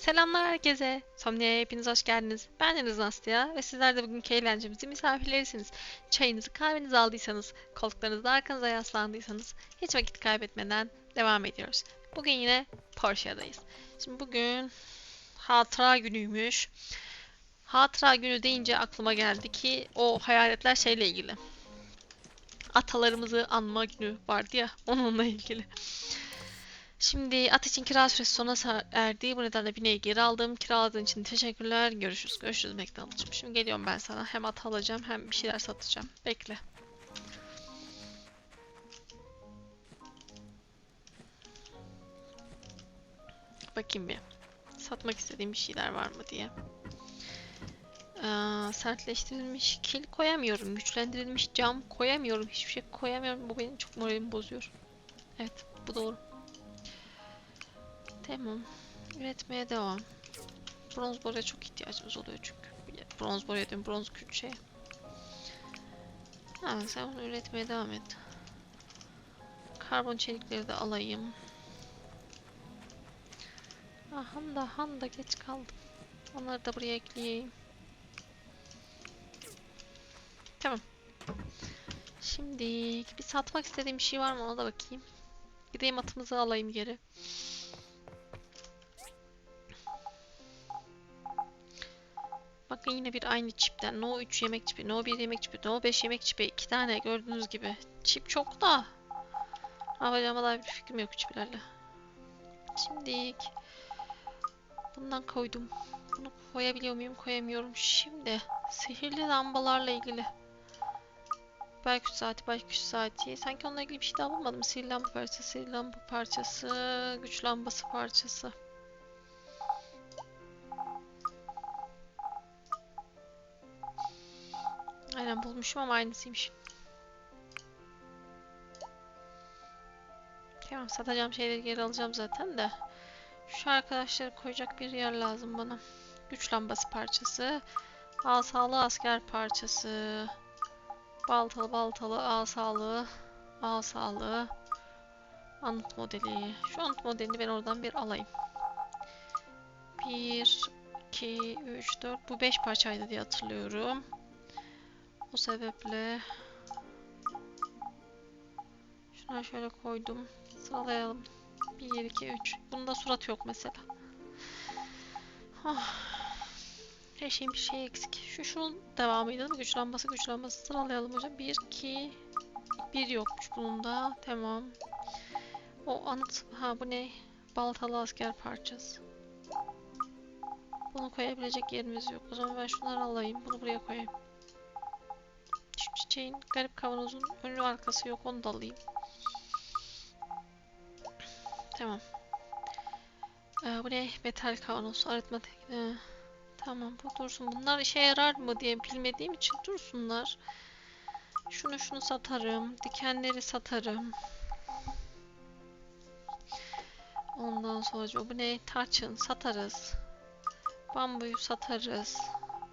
Selamlar herkese. Somnia'ya hepiniz hoş geldiniz. Ben Deniz Nastya ve sizler de bugünkü eğlencemizin misafirlerisiniz. Çayınızı kahvenizi aldıysanız, koltuklarınızda arkanıza yaslandıysanız hiç vakit kaybetmeden devam ediyoruz. Bugün yine Porsche'dayız. Şimdi bugün hatıra günüymüş. Hatıra günü deyince aklıma geldi ki o hayaletler şeyle ilgili. Atalarımızı anma günü vardı ya onunla ilgili. Şimdi at için kira süresi sona erdi. Bu nedenle bineği geri aldım. Kiraladığın için teşekkürler. Görüşürüz. Görüşürüz McDonald'cığım. Şimdi geliyorum ben sana. Hem at alacağım hem bir şeyler satacağım. Bekle. Bakayım bir. Satmak istediğim bir şeyler var mı diye. Aa, sertleştirilmiş kil koyamıyorum. Güçlendirilmiş cam koyamıyorum. Hiçbir şey koyamıyorum. Bu benim çok moralimi bozuyor. Evet, bu doğru. Tamam. Üretmeye devam. Bronz boya çok ihtiyacımız oluyor çünkü. Bronz boya diyorum, bronz külçeye. Ha, sen onu üretmeye devam et. Karbon çelikleri de alayım. Ah, Handa, Handa geç kaldım. Onları da buraya ekleyeyim. Tamam. Şimdi bir satmak istediğim bir şey var mı ona da bakayım. Gideyim atımızı alayım geri. Bakın yine bir aynı çipten. No 3 yemek çipi, No 1 yemek çipi, No 5 yemek çipi. 2 tane gördüğünüz gibi. Çip çok da. Yapacağıma dair bir fikrim yok çiplerle. Şimdi bundan koydum. Bunu koyabiliyor muyum? Koyamıyorum. Şimdi sihirli lambalarla ilgili. Belki saati, belki saati. Sanki onunla ilgili bir şey daha bulmadım. Sihirli lamba parçası, sihirli lamba parçası, güç lambası parçası. Aynen bulmuşum ama aynısıymış. Tamam satacağım şeyleri geri alacağım zaten de. Şu arkadaşları koyacak bir yer lazım bana. Güç lambası parçası. Asalı asker parçası. Baltalı baltalı asalı. Asalı. Anıt modeli. Şu anıt modelini ben oradan bir alayım. 1, 2, 3, 4. Bu 5 parçaydı diye hatırlıyorum. O sebeple şuna şöyle koydum. Sıralayalım. 1, 2, 3. Bunda surat yok mesela. Ah. Her şeyin bir şey eksik. Şu şunun devamıydı değil mi? Güç lambası, güç lambası. Sıralayalım hocam. 1, 2, 1 yokmuş bunun da. Tamam. O anıt. Ha bu ne? Baltalı asker parçası. Bunu koyabilecek yerimiz yok. O zaman ben şunları alayım. Bunu buraya koyayım. Çiçeğin garip kavanozun önü arkası yok. Onu da alayım. Tamam. Ee, bu ne? Metal kavanoz. Aritmetik. Ee, tamam bu dursun. Bunlar işe yarar mı diye bilmediğim için dursunlar. Şunu şunu satarım. Dikenleri satarım. Ondan sonra bu ne? Tarçın satarız. Bambuyu satarız.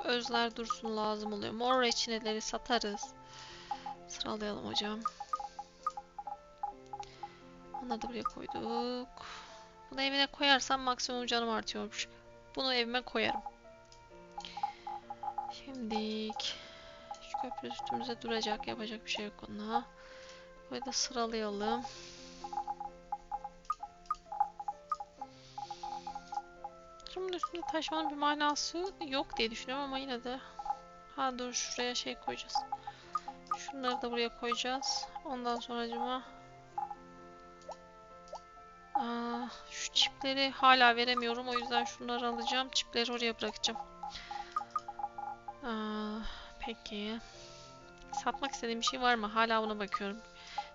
Özler dursun lazım oluyor. Mor reçineleri satarız. Sıralayalım hocam. Onları da buraya koyduk. Bunu evine koyarsam maksimum canım artıyormuş. Bunu evime koyarım. Şimdilik şu köprü üstümüze duracak. Yapacak bir şey yok ona. Burayı da sıralayalım. Bunun üstünde taşımanın bir manası yok diye düşünüyorum ama yine de. Ha dur şuraya şey koyacağız. Şunları da buraya koyacağız. Ondan sonracıma Aa, şu çipleri hala veremiyorum. O yüzden şunları alacağım. Çipleri oraya bırakacağım. Aa, peki. Satmak istediğim bir şey var mı? Hala buna bakıyorum.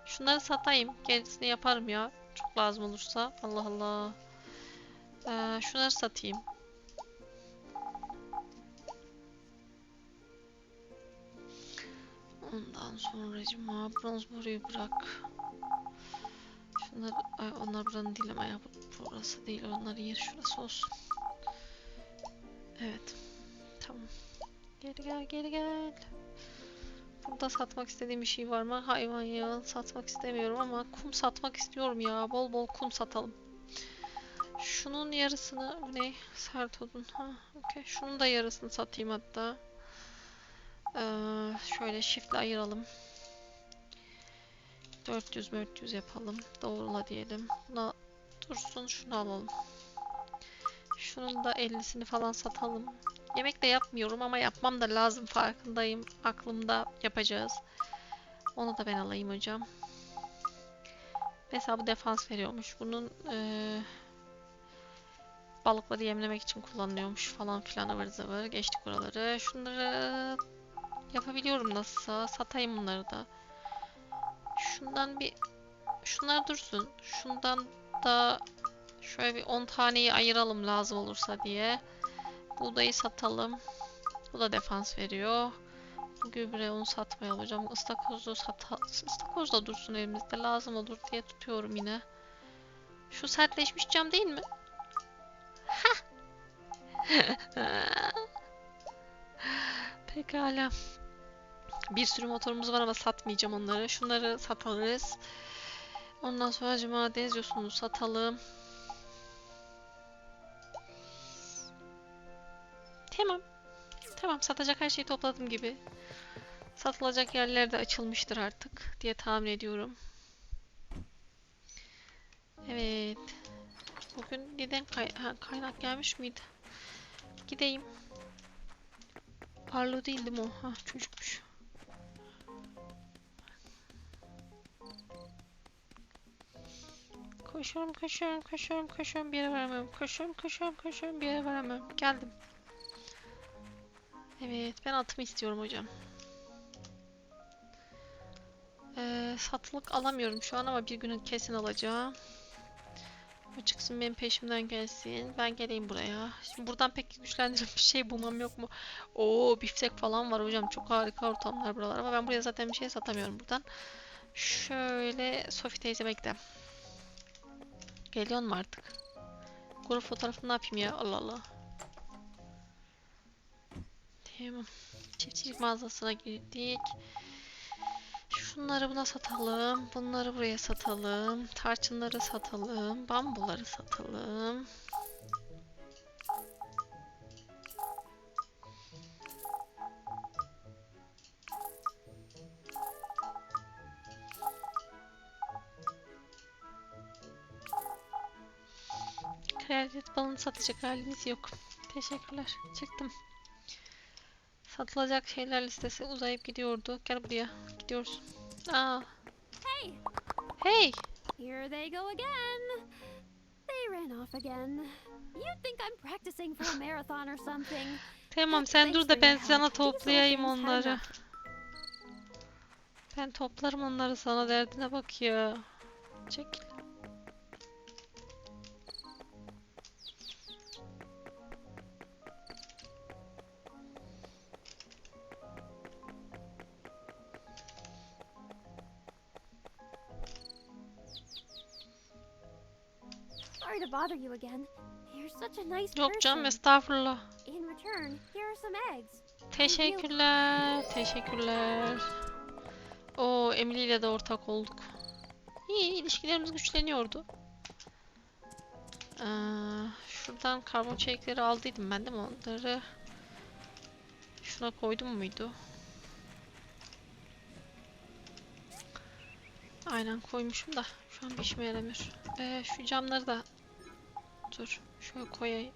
Şunları satayım. Gerisini yaparım ya. Çok lazım olursa. Allah Allah. Ee, şunları satayım. Ondan sonracıma bronz boruyu bırak. Şunlar, ay, onlar buranın değil ama ya bu- burası değil. Onların yeri şurası olsun. Evet. Tamam. Geri gel, geri gel. Burada satmak istediğim bir şey var mı? Hayvan yağı satmak istemiyorum ama kum satmak istiyorum ya. Bol bol kum satalım. Şunun yarısını ne? Sert odun. Ha, okey. Şunun da yarısını satayım hatta. Ee, şöyle shift'le ayıralım. 400 400 yapalım. Doğrula diyelim. Buna dursun. Şunu alalım. Şunun da 50'sini falan satalım. Yemek de yapmıyorum ama yapmam da lazım. Farkındayım. Aklımda yapacağız. Onu da ben alayım hocam. Mesela bu defans veriyormuş. Bunun eee balıkları yemlemek için kullanılıyormuş falan filan ıvır zıvır. Geçtik buraları. Şunları yapabiliyorum nasılsa. Satayım bunları da. Şundan bir şunlar dursun. Şundan da şöyle bir 10 taneyi ayıralım lazım olursa diye. Buğdayı satalım. Bu da defans veriyor. Gübre onu satmayalım hocam. Istakozu sata ıstakoz da dursun elimizde lazım olur diye tutuyorum yine. Şu sertleşmiş cam değil mi? Pekala. Bir sürü motorumuz var ama satmayacağım onları. Şunları satarız. Ondan sonra cuma deniz yosunu satalım. Tamam. Tamam satacak her şeyi topladım gibi. Satılacak yerler de açılmıştır artık diye tahmin ediyorum. Evet. Bugün neden kay ha, kaynak gelmiş miydi? Gideyim. Parlo değildi mi o? Ha çocukmuş. Koşuyorum, koşuyorum, koşuyorum, koşuyorum bir yere varamıyorum. Koşuyorum, koşuyorum, koşuyorum bir yere varamıyorum. Geldim. Evet, ben atımı istiyorum hocam. Ee, satılık alamıyorum şu an ama bir günün kesin alacağım. O çıksın benim peşimden gelsin. Ben geleyim buraya. Şimdi buradan pek güçlendiren bir şey bulmam yok mu? Oo biftek falan var hocam. Çok harika ortamlar buralar ama ben buraya zaten bir şey satamıyorum buradan. Şöyle Sofi teyzeme gidelim. Geliyor mu artık? Grup fotoğrafını ne yapayım ya? Allah Allah. Tamam. Çiftçilik mağazasına girdik. Şunları buna satalım. Bunları buraya satalım. Tarçınları satalım. Bambuları satalım. Balını satacak halimiz yok. Teşekkürler. Çıktım. Satılacak şeyler listesi uzayıp gidiyordu. Gel buraya. Gidiyoruz. Aa. Hey, Hey. here they go again. They ran off again. You'd think I'm practicing for a marathon or something. Tamam sen dur da ben sana toplayayım onları. Ben toplarım onları sana derdine bak ya. Çekil. Sorry to bother you again. You're such a nice Yok canım person. estağfurullah. In return, here are some eggs. Teşekkürler. Teşekkürler. O Emily ile de ortak olduk. İyi ilişkilerimiz güçleniyordu. Ee, şuradan karbon çelikleri aldıydım ben değil mi onları? Şuna koydum muydu? Aynen koymuşum da şu an bir işime yaramıyor. Ee, şu camları da dur şöyle koyayım.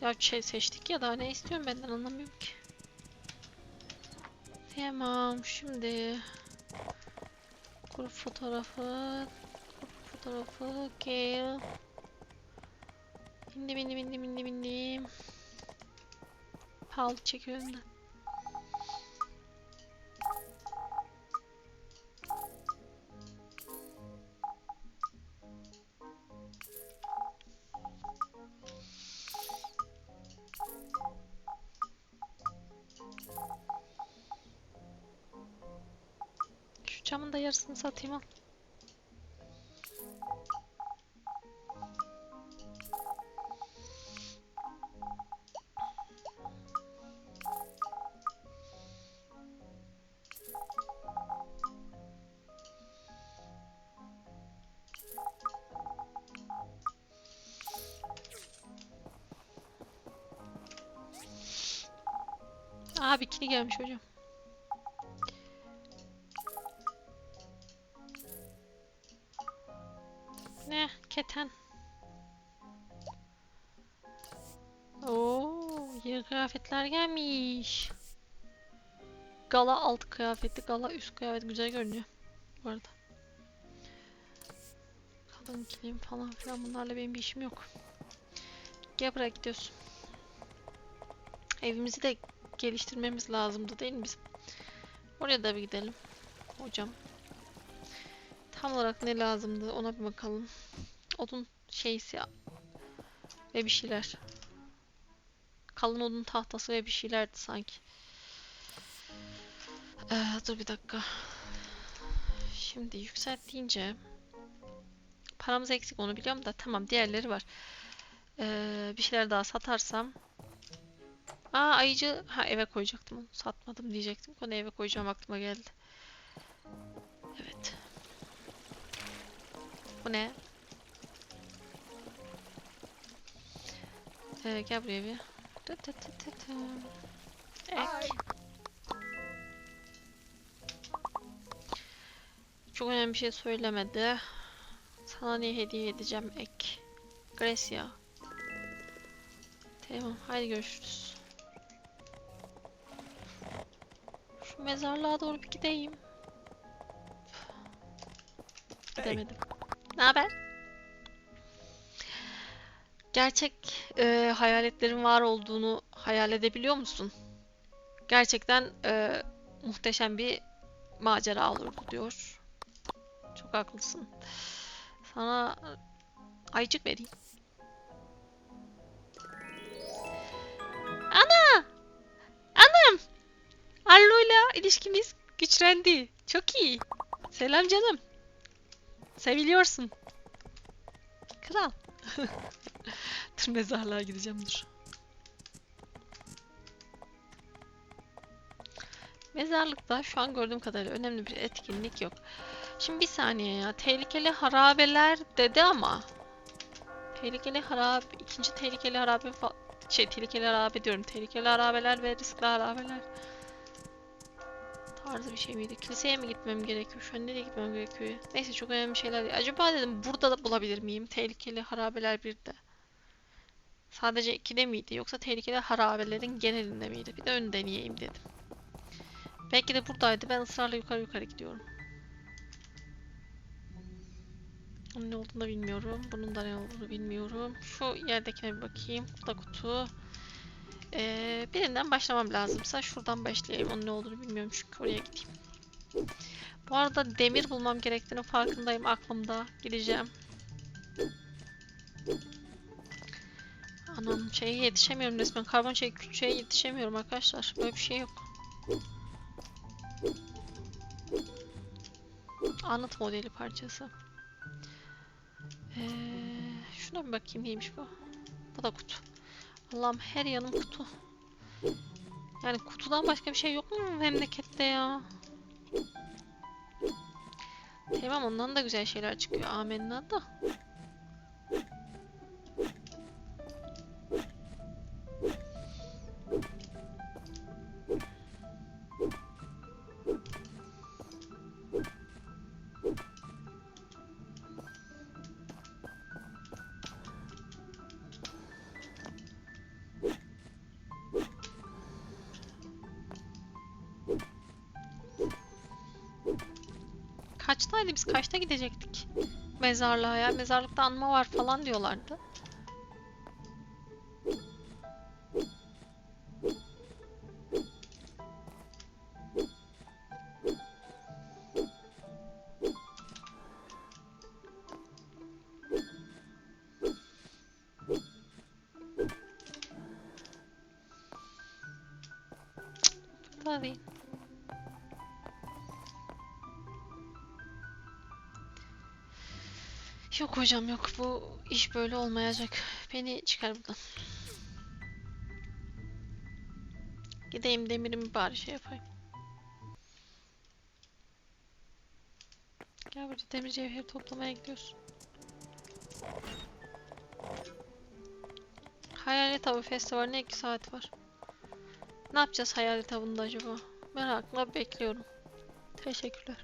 Ya şey seçtik ya daha ne istiyorum benden anlamıyorum ki. Tamam şimdi grup fotoğrafı grup fotoğrafı gel. Bindim bindim bindim bindim bindim. Pahalı çekiyor önümden. anasını satayım al. Aa bikini gelmiş hocam. Kıyafetler gelmiş. Gala alt kıyafeti, gala üst kıyafeti güzel görünüyor bu arada. Kalın kilim falan filan bunlarla benim bir işim yok. Gel buraya gidiyorsun. Evimizi de geliştirmemiz lazımdı değil mi bizim? Oraya da bir gidelim. Hocam. Tam olarak ne lazımdı ona bir bakalım. Odun şeysi ve bir şeyler. Kalın odun tahtası ve bir şeylerdi sanki. Ee, dur bir dakika. Şimdi yükselt deyince paramız eksik onu biliyorum da tamam diğerleri var. Ee, bir şeyler daha satarsam Aa ayıcı ha eve koyacaktım onu satmadım diyecektim. Onu eve koyacağım aklıma geldi. Evet. Bu ne? Ee, gel buraya bir. Tı tı tı tı tı. Ek. Çok önemli bir şey söylemedi. Sana ne hediye edeceğim ek. Gracia. Tamam haydi görüşürüz. Şu mezarlığa doğru bir gideyim. Gidemedim. Ne haber? Gerçek e, hayaletlerin var olduğunu hayal edebiliyor musun? Gerçekten e, muhteşem bir macera olurdu diyor. Çok haklısın. Sana ayıcık vereyim. Ana! Anam! Arlo'yla ilişkimiz güçlendi. Çok iyi. Selam canım. Seviliyorsun. Kral. dur mezarlığa gideceğim dur. Mezarlıkta şu an gördüğüm kadarıyla önemli bir etkinlik yok. Şimdi bir saniye ya. Tehlikeli harabeler dedi ama. Tehlikeli harabe, ikinci tehlikeli harabe şey tehlikeli harabe diyorum. Tehlikeli harabeler ve riskli harabeler tarzı bir şey miydi? Kiliseye mi gitmem gerekiyor? Şu an nereye gitmem gerekiyor? Neyse çok önemli şeyler değil. Acaba dedim burada da bulabilir miyim? Tehlikeli harabeler bir de. Sadece ikide miydi? Yoksa tehlikeli harabelerin genelinde miydi? Bir de ön deneyeyim dedim. Belki de buradaydı. Ben ısrarla yukarı yukarı gidiyorum. Onun ne olduğunu da bilmiyorum. Bunun da ne olduğunu bilmiyorum. Şu yerdekine bir bakayım. Da kutu. Ee, birinden başlamam lazımsa şuradan başlayayım. Onun ne olduğunu bilmiyorum çünkü oraya gideyim. Bu arada demir bulmam gerektiğini farkındayım aklımda. Gideceğim. Anam şeye yetişemiyorum resmen. Karbon şey küçüğe yetişemiyorum arkadaşlar. Böyle bir şey yok. Anıt modeli parçası. Ee, şuna bir bakayım neymiş bu. Bu da kutu. Allah'ım her yanım kutu. Yani kutudan başka bir şey yok mu memlekette ya? Tamam ondan da güzel şeyler çıkıyor. Amenna da. Kaçtaydı biz kaçta gidecektik? Mezarlığa ya. Mezarlıkta anma var falan diyorlardı. Yok hocam yok bu iş böyle olmayacak. Beni çıkar buradan. Gideyim demirimi bari şey yapayım. Gel burada demir cevheri toplamaya gidiyorsun. Hayalet Avı Festivali'ne 2 saat var. Ne yapacağız hayalet avında acaba? Merakla bekliyorum. Teşekkürler.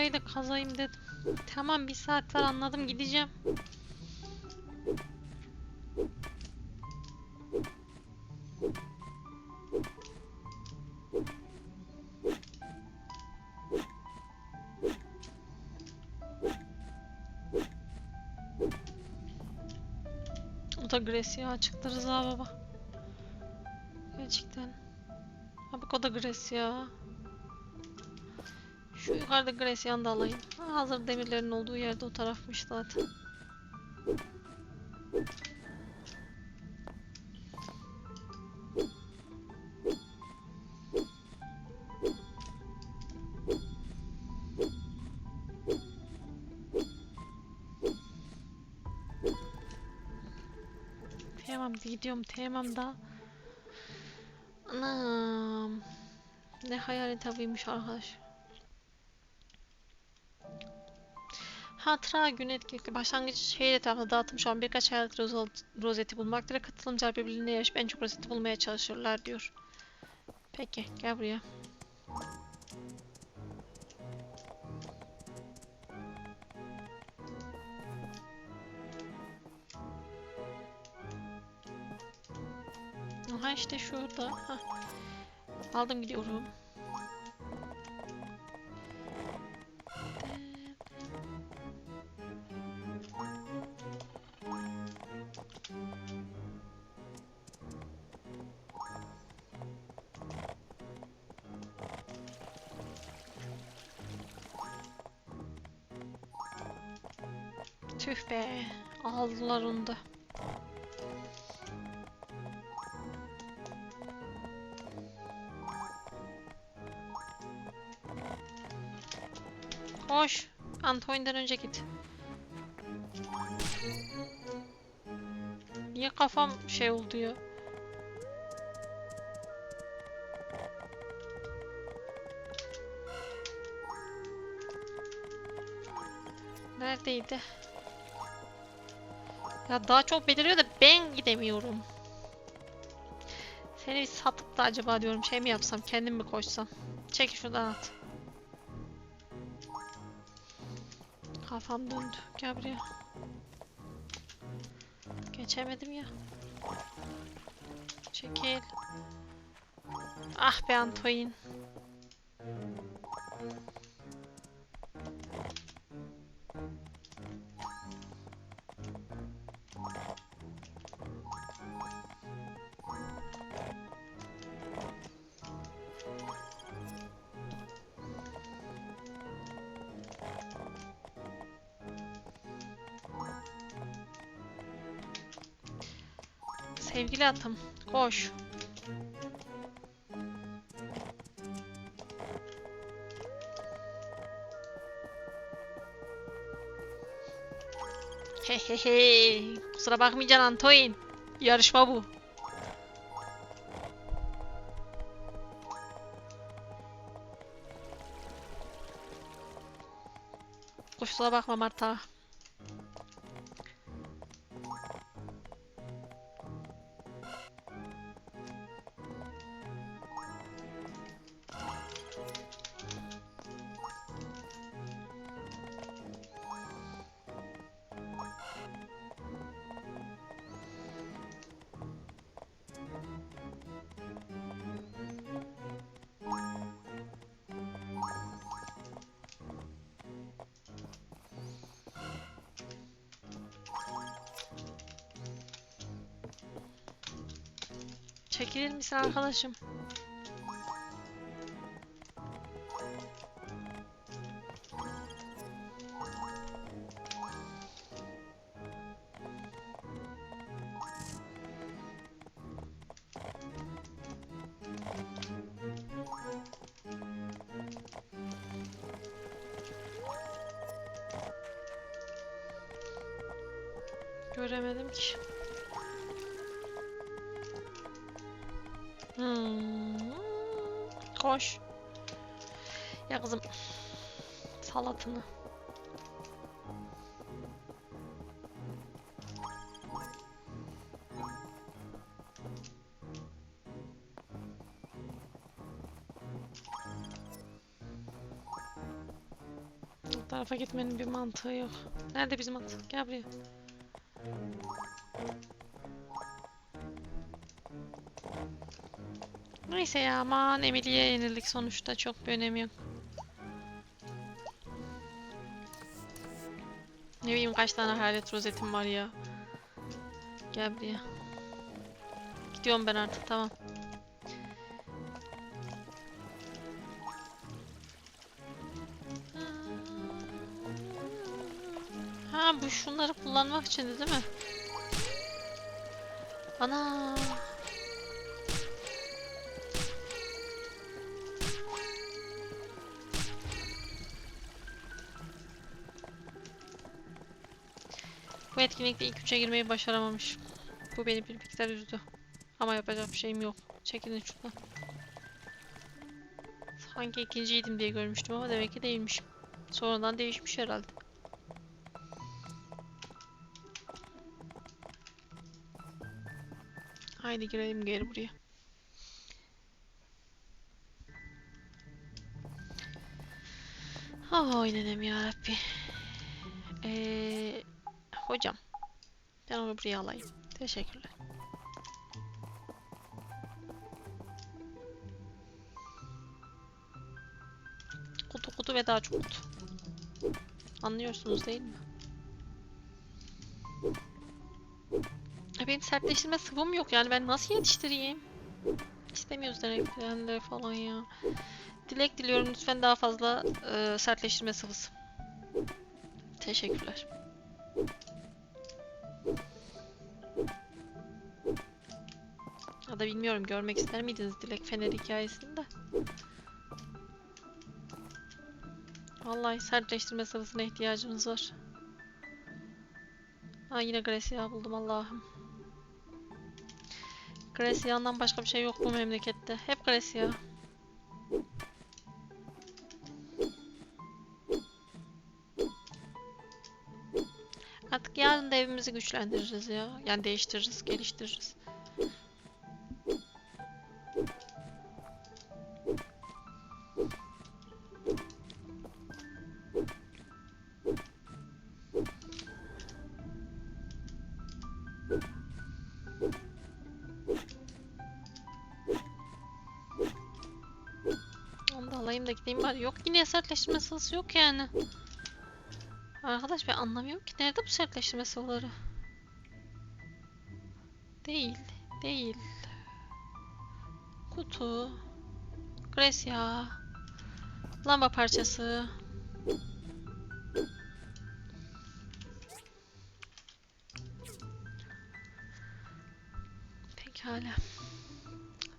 Orayı da kazayım dedim. Tamam bir saat var anladım gideceğim. O da Grace ya çıktı Rıza baba. Gerçekten. Bak o da Grace ya. Şu yukarıda Gracian'ı da alayım. Ha, hazır demirlerin olduğu yerde o tarafmış zaten. Tamam gidiyorum tamam da. Anam. Ne hayalet avıymış arkadaş. Hatıra gün etkinlikte başlangıç şehir etrafında dağıtılmış olan birkaç hayalet roz- rozeti bulmak üzere katılımcılar birbirine yarışıp en çok rozeti bulmaya çalışıyorlar diyor. Peki gel buraya. Aha işte şurada. Hah. Aldım gidiyorum. Antoine'den önce git. Niye kafam şey oldu ya? Neredeydi? Ya daha çok beliriyor da ben gidemiyorum. Seni bir satıp da acaba diyorum şey mi yapsam kendim mi koşsam? Çek şuradan at. Kafam döndü. Gel buraya. Geçemedim ya. Çekil. Ah be Antoine. Sevgili atım, koş. Hehehe. Kusura bakmayacaksın Antoine. Yarışma bu. Kusura bakma Marta. Çekilir misin arkadaşım? Göremedim ki. Hmm. Koş. Ya kızım. Salatını. O tarafa gitmenin bir mantığı yok. Nerede bizim at? Gel buraya. Neyse ya aman Emily'ye yenildik sonuçta çok bir önemi yok. Ne bileyim kaç tane hayalet rozetim var ya. Gel buraya. Gidiyorum ben artık tamam. Ha bu şunları kullanmak için değil mi? Ana. Bu etkinlikte ilk üçe girmeyi başaramamış. Bu beni bir miktar üzdü. Ama yapacak bir şeyim yok. Çekilin şuradan. Sanki ikinciydim diye görmüştüm ama demek ki değilmişim. Sonradan değişmiş herhalde. Haydi girelim geri buraya. Oy nenem yarabbi. Ee, hocam. Ben onu buraya alayım. Teşekkürler. Kutu kutu ve daha çok kutu. Anlıyorsunuz değil mi? Benim sertleştirme sıvım yok yani ben nasıl yetiştireyim? İstemiyoruz denekleri falan ya. Dilek diliyorum lütfen daha fazla e, sertleştirme sıvısı. Teşekkürler. Da bilmiyorum görmek ister miydiniz Dilek Fener hikayesini de. Vallahi sertleştirme sıvısına ihtiyacımız var. Ha yine Gracia buldum Allah'ım. Gracia'dan başka bir şey yok bu memlekette. Hep Gracia. Artık yarın da evimizi güçlendiririz ya. Yani değiştiririz, geliştiririz. Sertleştirme sıvısı yok yani. Arkadaş ben anlamıyorum ki nerede bu sertleştirme sıvıları? Değil, değil. Kutu. Gracia. Lamba parçası. Pekala.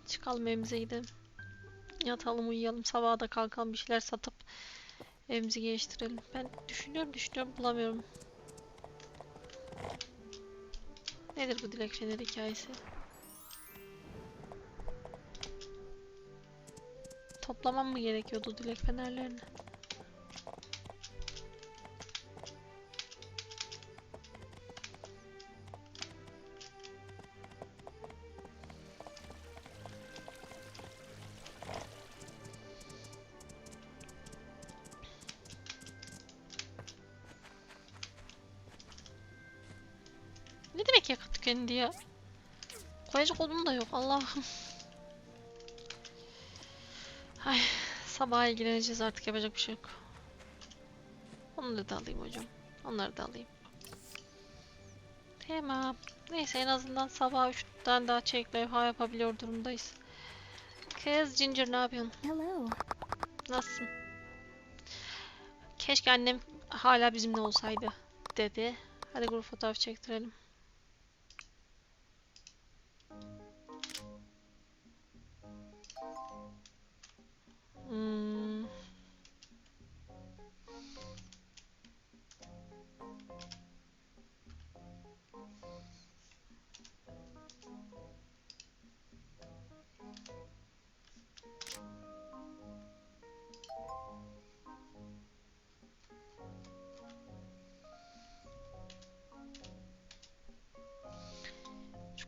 Çıkalım evimize gidelim. Yatalım uyuyalım. Sabaha da kalkalım bir şeyler satıp evimizi geliştirelim. Ben düşünüyorum düşünüyorum bulamıyorum. Nedir bu dilek fener hikayesi? Toplamam mı gerekiyordu dilek fenerlerini? Tükendi ya? Koyacak odun da yok Allah'ım. Ay, sabaha ilgileneceğiz artık yapacak bir şey yok. Onları da alayım hocam. Onları da alayım. Tamam. Neyse en azından sabah 3'ten daha çelik levha yapabiliyor durumdayız. Kız Ginger ne yapıyorsun? Hello. Nasılsın? Keşke annem hala bizimle olsaydı dedi. Hadi grup fotoğraf çektirelim.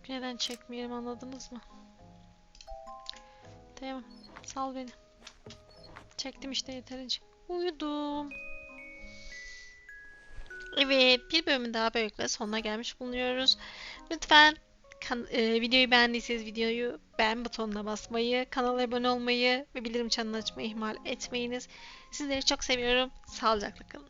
Neden çekmeyelim anladınız mı? Tamam. Sal beni. Çektim işte yeterince. Uyudum. Evet, bir bölümün daha böylelikle sonuna gelmiş bulunuyoruz. Lütfen kan- e, videoyu beğendiyseniz videoyu beğen butonuna basmayı, kanala abone olmayı ve bildirim çanını açmayı ihmal etmeyiniz. Sizleri çok seviyorum. Sağlıcakla kalın.